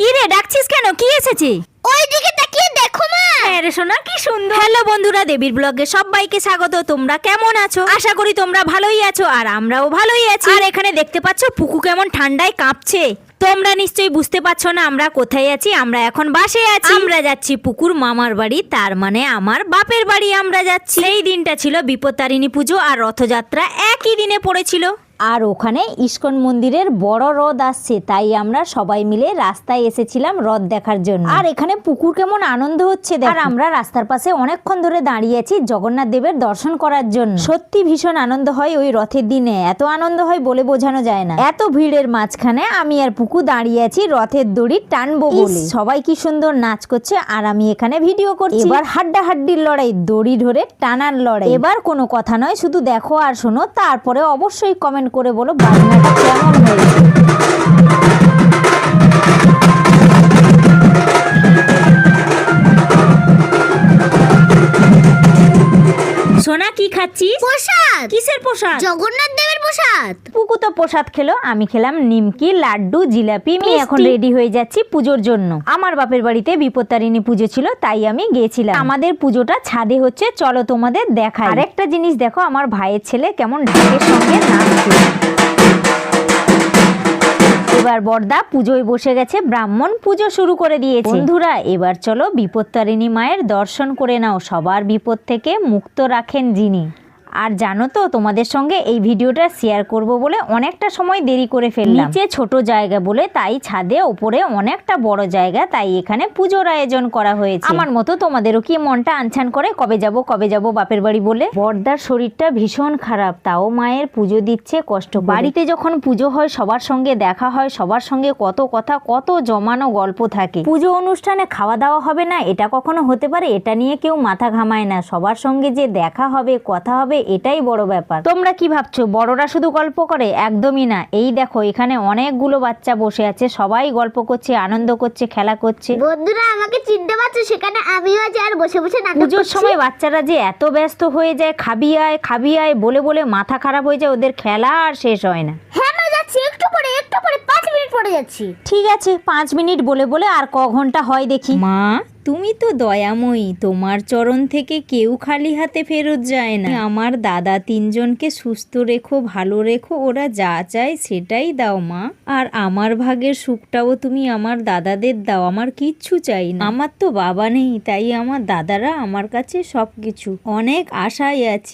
কি রে ডাকছিস কেন? কি এসেছে? ওই দিকে তাকিয়ে দেখো মা। হ্যাঁ রে সোনা কি সুন্দর। হ্যালো বন্ধুরা দেবীর ব্লগে সবাইকে স্বাগত। তোমরা কেমন আছো? আশা করি তোমরা ভালোই আছো আর আমরাও ভালোই আছি। আর এখানে দেখতে পাচ্ছ পুকু কেমন ঠান্ডায় কাঁপছে। তোমরা নিশ্চয়ই বুঝতে পারছ না আমরা কোথায় আছি আমরা এখন বাসে আছি। আমরা যাচ্ছি পুকুর মামার বাড়ি তার মানে আমার বাপের বাড়ি আমরা যাচ্ছি। এই দিনটা ছিল বিপত্তারিণী পুজো আর রথযাত্রা একই দিনে পড়েছিল। আর ওখানে ইস্কন মন্দিরের বড় রথ আসছে তাই আমরা সবাই মিলে রাস্তায় এসেছিলাম রথ দেখার জন্য। আর এখানে পুকুর কেমন আনন্দ হচ্ছে দেখ। আর আমরা রাস্তার পাশে অনেকক্ষণ ধরে দাঁড়িয়ে আছি জগন্নাথ দেবের দর্শন করার জন্য। সত্যি ভীষণ আনন্দ হয় ওই রথের দিনে এত আনন্দ হয় বলে বোঝানো যায় না। এত ভিড়ের মাঝখানে আমি আর পুকু দাঁড়িয়ে আছি রথের দড়ি টানবো বলে। সবাই কি সুন্দর নাচ করছে আর আমি এখানে ভিডিও করছি। এবার হাড্ডা হাড্ডির লড়াই দড়ি ধরে টানার লড়াই। এবার কোনো কথা নয় শুধু দেখো আর শোনো তারপরে অবশ্যই কমেন্ট করে বলো বাজনাটা কেমন হয়েছে? সোনা কি খাচ্ছিস? প্রসাদ। কিসের পোশাক জগন্নাথ দেবের প্রসাদ। পুকু তো প্রসাদ খেলো আমি খেলাম নিমকি লাড্ডু জিলাপি। আমি এখন রেডি হয়ে যাচ্ছি পুজোর জন্য। আমার বাপের বাড়িতে বিপত্তারিণী পুজো ছিল তাই আমি গিয়েছিলাম আমাদের পুজোটা ছাদে হচ্ছে চলো তোমাদের দেখাই। আরেকটা জিনিস দেখো আমার ভাইয়ের ছেলে কেমন ঢাকের সঙ্গে নাচছে এবার বর্দা পুজোয় বসে গেছে, ব্রাহ্মণ পুজো শুরু করে দিয়েছে। বন্ধুরা, এবার চলো বিপত্তারিণী মায়ের দর্শন করে নাও। সবার বিপদ থেকে মুক্ত রাখেন যিনি। আর জানো তো তোমাদের সঙ্গে এই ভিডিওটা শেয়ার করব বলে অনেকটা সময় দেরি করে ফেললাম। নিচে ছোট জায়গা বলে তাই ছাদে ওপরে অনেকটা বড় জায়গা তাই এখানে পুজোর আয়োজন করা হয়েছে। আমার মতো তোমাদেরও কি মনটা আনছান করে? কবে যাব কবে যাব বাপের বাড়ি বলে? বর্দার শরীরটা ভীষণ খারাপ তাও মায়ের পুজো দিচ্ছে কষ্ট বাড়িতে যখন পুজো হয় সবার সঙ্গে দেখা হয় সবার সঙ্গে কত কথা কত জমানো গল্প থাকে। পুজো অনুষ্ঠানে খাওয়া দাওয়া হবে না এটা কখনো হতে পারে? এটা নিয়ে কেউ মাথা ঘামায় না। সবার সঙ্গে যে দেখা হবে কথা হবে এটাই বড় ব্যাপার। তোমরা কি ভাবছ? বড়রা শুধু গল্প করে? একদমই না। এই দেখো এখানে অনেকগুলো বাচ্চা বসে আছে। সবাই গল্প করছে আনন্দ করছে খেলা করছে। বন্ধুরা আমাকে চিনতে পারছ? সেখানে আমিও আছি আর বসে বসে নাটক পুজোর সময় বাচ্চারা যে এত ব্যস্ত হয়ে যায় খাবি আয় খাবি আয় বলে বলে মাথা খারাপ হয়ে যায় ওদের খেলা আর শেষ হয় না। হ্যাঁ যাচ্ছি। একটু পরে একটু পরে পাঁচ মিনিট পরে যাচ্ছি। ঠিক আছে পাঁচ মিনিট বলে বলে আর ক ঘণ্টা হয় দেখি। মা তুমি তো দয়াময়ী, তোমার চরণ থেকে কেউ খালি হাতে ফেরত যায় না। আমার দাদা তিনজনকে সুস্থ রেখো, ভালো রেখো, ওরা যা চায় সেটাই দাও মা। আর আমার ভাগের সুখটাও তুমি আমার দাদাদের দাও, আমার কিচ্ছু চাই না। আমার তো বাবা নেই, তাই আমার দাদারা আমার কাছে সব কিছু অনেক আশায় আছি।